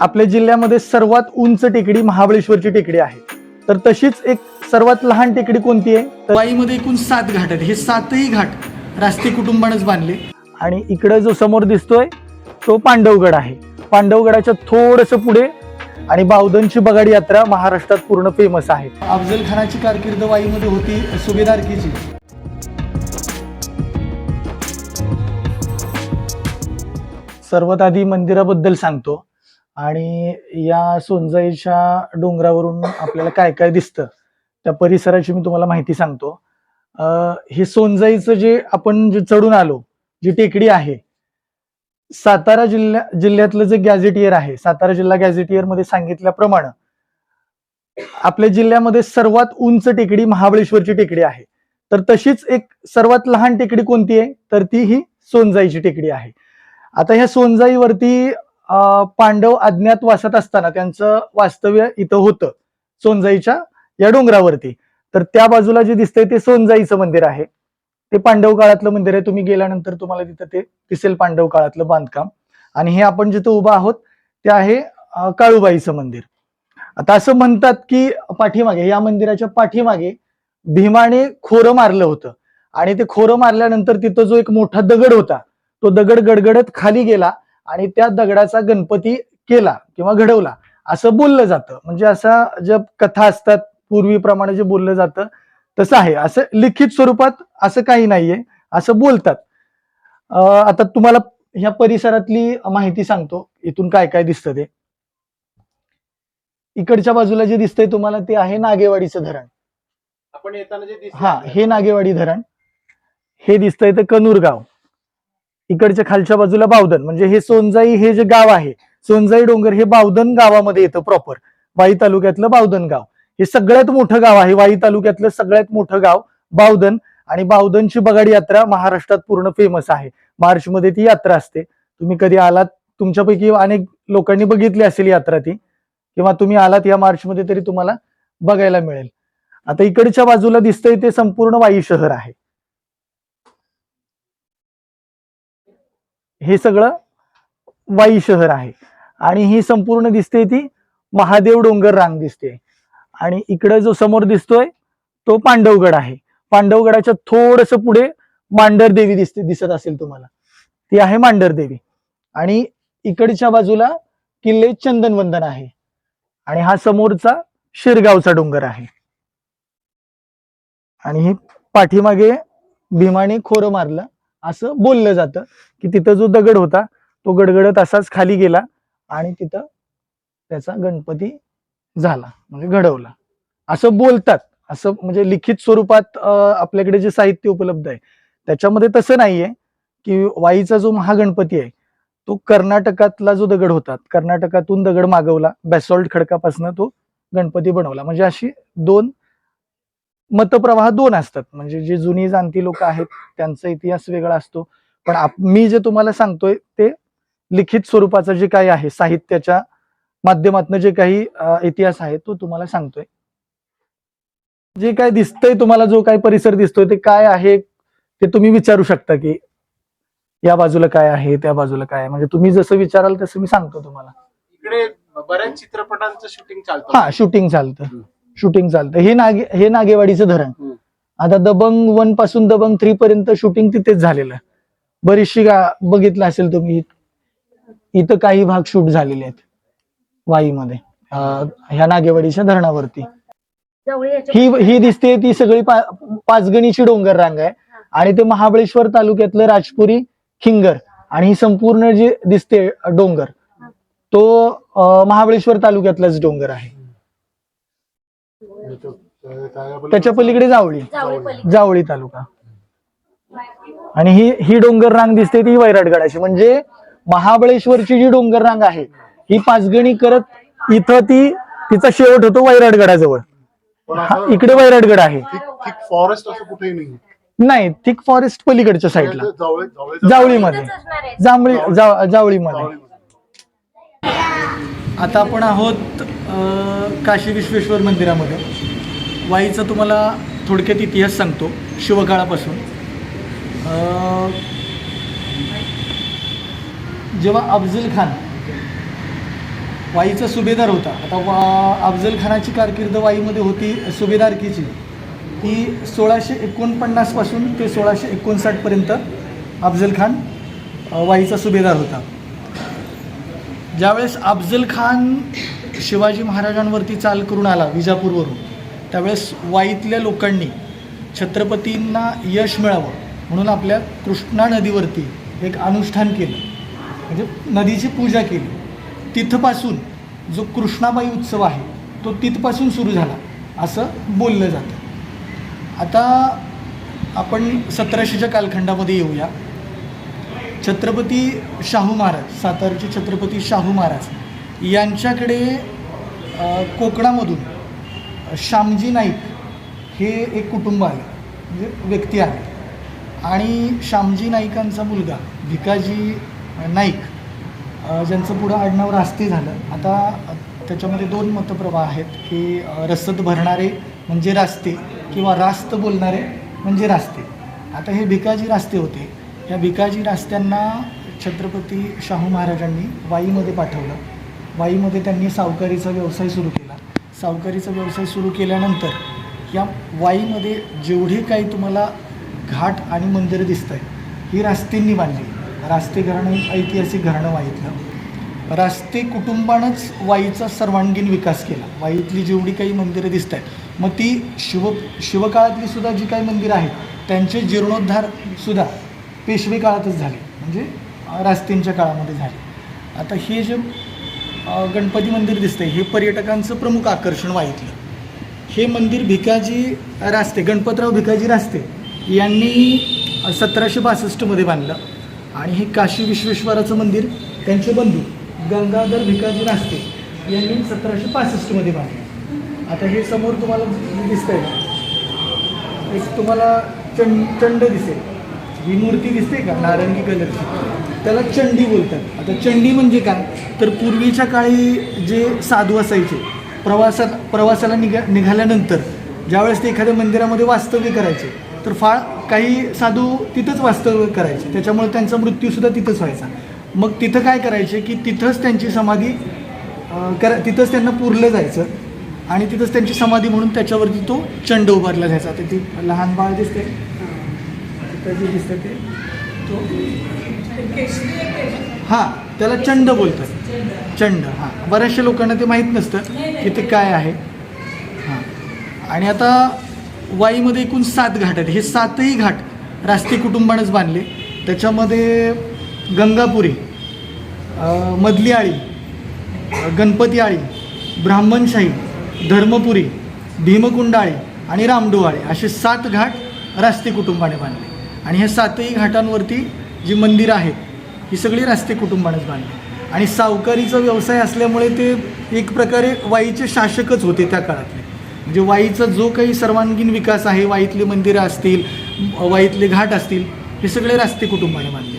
आपल्या जिल्ह्यामध्ये सर्वात उंच टेकडी महाबळेश्वरची टेकडी आहे. तर तशीच एक सर्वात लहान टेकडी कोणती आहे? तर वाईमध्ये एकूण सात घाट आहेत. हे सातही घाट रास्ते कुटुंबानंच बांधले. आणि इकडे जो समोर दिसतोय तो पांडवगड आहे. पांडवगडाच्या थोडस पुढे आणि बावधनची बगाडी यात्रा महाराष्ट्रात पूर्ण फेमस आहे. अफजल खानाची कारकीर्द वाईमध्ये होती सुभेदारकीची सर्वात आधी मंदिराबद्दल सांगतो. आणि या सोनजाईच्या डोंगरावरून आपल्याला काय काय दिसतं त्या परिसराची मी तुम्हाला माहिती सांगतो. हे सोनजाईचं जे आपण जे चढून आलो जी टेकडी आहे सातारा जिल्ह्या जिल्ह्यातलं जे गॅझेटियर आहे सातारा जिल्हा गॅझेटियरमध्ये सांगितल्याप्रमाणे आपल्या जिल्ह्यामध्ये सर्वात उंच टेकडी महाबळेश्वरची टेकडी आहे. तर तशीच एक सर्वात लहान टेकडी कोणती आहे? तर ती ही सोनजाईची टेकडी आहे. आता ह्या सोनजाईवरती पांडव अज्ञात वासात असताना त्यांचं वास्तव्य इथं होतं सोनजाईच्या या डोंगरावरती. तर त्या बाजूला जे दिसतंय ते सोनजाईचं मंदिर आहे. ते पांडव काळातलं मंदिर आहे. तुम्ही गेल्यानंतर तुम्हाला तिथं ते दिसेल पांडव काळातलं बांधकाम. आणि हे आपण जिथं उभं आहोत ते आहे काळूबाईचं मंदिर. आता असं म्हणतात की पाठीमागे या मंदिराच्या पाठीमागे भीमाने खोरं मारलं होतं. आणि ते खोरं मारल्यानंतर तिथं जो एक मोठा दगड होता तो दगड गडगडत खाली गेला. आणि त्या दगडाचा गणपती केला किंवा घडवला असं बोललं जातं. म्हणजे असा ज्या कथा असतात पूर्वीप्रमाणे जे बोललं जातं तसं आहे. असं लिखित स्वरूपात असं काही नाहीये. असं बोलतात. आता तुम्हाला ह्या परिसरातली माहिती सांगतो. इथून काय काय दिसतं ते. इकडच्या बाजूला जे दिसतंय तुम्हाला ते आहे नागेवाडीचं धरण. आपण येताना जे हा हे नागेवाडी धरण. हे दिसतंय ते कनूर गाव इकडच्या खालच्या बाजूला बावधन. म्हणजे हे सोनजाई हे जे गाव आहे सोनजाई डोंगर हे बावधन गावामध्ये येतं प्रॉपर वाई तालुक्यातलं बावधन गाव. हे सगळ्यात मोठं गाव आहे. वाई तालुक्यातलं सगळ्यात मोठं गाव बावधन. आणि बावधनची बगाडी यात्रा महाराष्ट्रात पूर्ण फेमस आहे. मार्च मध्ये ती यात्रा असते. तुम्ही कधी आलात? तुमच्यापैकी अनेक लोकांनी बघितली असेल यात्रा ती. किंवा तुम्ही आलात या मार्च मध्ये तरी तुम्हाला बघायला मिळेल. आता इकडच्या बाजूला दिसतंय ते संपूर्ण वाई शहर आहे. हे सगळं वाई शहर आहे. आणि ही संपूर्ण दिसते ती महादेव डोंगर रांग दिसते. आणि इकडे जो समोर दिसतोय तो पांडवगड आहे. पांडवगडाच्या थोडस पुढे मांडर देवी दिसते दिसत असेल तुम्हाला. ती आहे मांडर देवी. आणि इकडच्या बाजूला किल्ले चंदनवंदन आहे. आणि हा समोरचा शिरगावचा डोंगर आहे. आणि हे पाठीमागे भीमाने खोरं मारलं. असं बोललं जातं की तिथं जो दगड होता तो गडगडत असाच खाली गेला आणि तिथं त्याचा गणपती झाला म्हणजे घडवला. असं बोलतात असं म्हणजे लिखित स्वरूपात आपल्याकडे जे साहित्य उपलब्ध आहे त्याच्यामध्ये तसं नाहीये की वाईचा जो महागणपती आहे तो कर्नाटकातला जो दगड होता कर्नाटकातून दगड मागवला बॅसॉल्ट खडकापासून तो गणपती बनवला. म्हणजे अशी दोन मतप्रवाह दोन असतात. म्हणजे जे जुनी जाणती लोक आहेत त्यांचा इतिहास वेगळा असतो. पण मी जे तुम्हाला सांगतोय ते लिखित स्वरूपाचं जे काही आहे साहित्याच्या माध्यमातून जे काही इतिहास आहे तो तुम्हाला सांगतोय. जे काय दिसतंय तुम्हाला जो काही परिसर दिसतोय ते काय आहे ते तुम्ही विचारू शकता की या बाजूला काय आहे त्या बाजूला काय आहे. म्हणजे तुम्ही जसं विचाराल तसं मी सांगतो तुम्हाला. इकडे बऱ्याच चित्रपटांचं शूटिंग चालतं. हा शूटिंग चालतं. शूटिंग चालतं हे नागे हे नागेवाडीचं धरण. आता दबंग वनपासून दबंग थ्री पर्यंत शूटिंग तिथेच झालेलं. बरीचशी गा बघितलं असेल तुम्ही इथं काही भाग शूट झालेले आहेत. वाईमध्ये. अं, ह्या नागेवाडीच्या धरणावरती. ही ही दिसते ती सगळी पा, पाचगणीची डोंगर रांग आहे. आणि ते महाबळेश्वर तालुक्यातलं राजपुरी खिंगर. आणि ही संपूर्ण जी दिसते डोंगर तो महाबळेश्वर तालुक्यातलाच डोंगर आहे. त्याच्या पलीकडे जावळी. जावळी तालुका. आणि ही ही डोंगर रांग दिसते ती वैराटगडाची. म्हणजे महाबळेश्वरची जी डोंगर रांग आहे ही पाचगणी करत इथं ती तिचा शेवट होतो वैराटगडाजवळ. हा, इकडे वैराटगड आहे. फॉरेस्ट असं कुठेही नाही नाही थिक फॉरेस्ट पलीकडच्या साईडला जावळे जावळे जावळीमध्ये. इथंच असणार आहे. जांभळी जावळीमध्ये. आता आपण आहोत काशी विश्वेश्वर मंदिरामध्ये. वाईचा तुम्हाला थोडक्यात इतिहास सांगतो शिवकाळापासून. जेव्हा अफजल खान वाईचा सुभेदार होता आता वा अफजल खानाची कारकीर्द वाईमध्ये होती सुभेदारकीची ती सोळाशे एकोणपन्नासपासून ते सोळाशे एकोणसाठपर्यंत अफजल खान वाईचा सुभेदार होता. ज्यावेळेस अफजल खान शिवाजी महाराजांवरती चाल करून आला विजापूरवरून त्यावेळेस वाईतल्या लोकांनी छत्रपतींना यश मिळावं म्हणून आपल्या कृष्णा नदीवरती एक अनुष्ठान केलं. म्हणजे नदीची पूजा केली. तिथपासून जो कृष्णाबाई उत्सव आहे तो तिथपासून सुरू झाला असं बोललं जातं. आता आपण सतराशेच्या कालखंडामध्ये येऊया. छत्रपती शाहू महाराज सातारचे छत्रपती शाहू महाराज यांच्याकडे कोकणामधून श्यामजी नाईक हे एक कुटुंब आहे म्हणजे व्यक्ती आहे. आणि श्यामजी नाईकांचा मुलगा भिकाजी नाईक ज्यांचं पुढं आडनाव रास्ते झालं. आता त्याच्यामध्ये दोन मतप्रवाह आहेत की रसद भरणारे म्हणजे रास्ते किंवा रास्त बोलणारे म्हणजे रास्ते. आता हे भिकाजी रास्ते होते. या भिकाजी रास्त्यांना छत्रपती शाहू महाराजांनी वाईमध्ये पाठवलं. वाईमध्ये त्यांनी सावकारीचा व्यवसाय सुरू केला. सावकारीचा व्यवसाय सुरू केल्यानंतर या वाईमध्ये जेवढे काही तुम्हाला घाट आणि मंदिरं दिसत आहे ही रास्तेंनी बांधली. रास्ते घराणं ऐतिहासिक घराणं वाईतलं. रास्ते कुटुंबानंच वाईचा सर्वांगीण विकास केला. वाईतली जेवढी काही मंदिरं दिसत आहेत मग ती शिव शिवकाळातली सुद्धा जी काही मंदिरं आहेत त्यांचे जीर्णोद्धार सुद्धा पेशवे काळातच झाले. म्हणजे रास्तेंच्या काळामध्ये झाले. आता हे जे गणपती मंदिर दिसतंय. हे पर्यटकांचं प्रमुख आकर्षण वाईतलं हे मंदिर भिकाजी रास्ते गणपतराव भिकाजी रास्ते यांनी सतराशे बासष्टमध्ये बांधलं. आणि हे काशी विश्वेश्वराचं मंदिर त्यांचे बंधू गंगाधर भिकाजी रास्ते यांनी सतराशे पासष्टमध्ये बांधलं. आता हे समोर तुम्हाला दिसतंय. का एक तुम्हाला चंड चंड दिसेल. ही मूर्ती दिसते का? नारंगी कलरची त्याला चंडी बोलतात. आता चंडी म्हणजे काय? तर पूर्वीच्या काळी जे साधू असायचे प्रवासात प्रवासाला निघा निघाल्यानंतर ज्यावेळेस ते एखाद्या मंदिरामध्ये वास्तव्य करायचे तर फार काही साधू तिथंच वास्तव्य करायचे. त्याच्यामुळे त्यांचा मृत्यूसुद्धा तिथंच व्हायचा. मग तिथं काय करायचे की तिथंच त्यांची समाधी करा तिथंच त्यांना पुरलं जायचं आणि तिथंच त्यांची समाधी म्हणून त्याच्यावरती तो चंड उभारला जायचा. आता ती लहान बाळ दिसते तिथं जे दिसतं ते तो हां त्याला चंड बोलतात. चंड हां. बऱ्याचशा लोकांना ते माहीत नसतं की ते काय आहे. हां. आणि आता वाईमध्ये एकूण सात घाट आहेत. हे सातही घाट रास्ते कुटुंबानंच बांधले. त्याच्यामध्ये गंगापुरी मधली आळी गणपती आळी ब्राह्मणशाही धर्मपुरी भीमकुंडाळी आणि रामडोवाळे असे सात घाट रास्ते कुटुंबाने बांधले. आणि ह्या सातही घाटांवरती जी मंदिरं आहेत ही सगळी रास्ते कुटुंबानेच बांधली. आणि सावकारीचा व्यवसाय असल्यामुळे ते एक प्रकारे वाईचे शासकच होते त्या काळातले. म्हणजे वाईचा जो काही सर्वांगीण विकास आहे वाईतली मंदिरं असतील वाईतले घाट असतील हे सगळे रास्ते कुटुंबाने बांधले.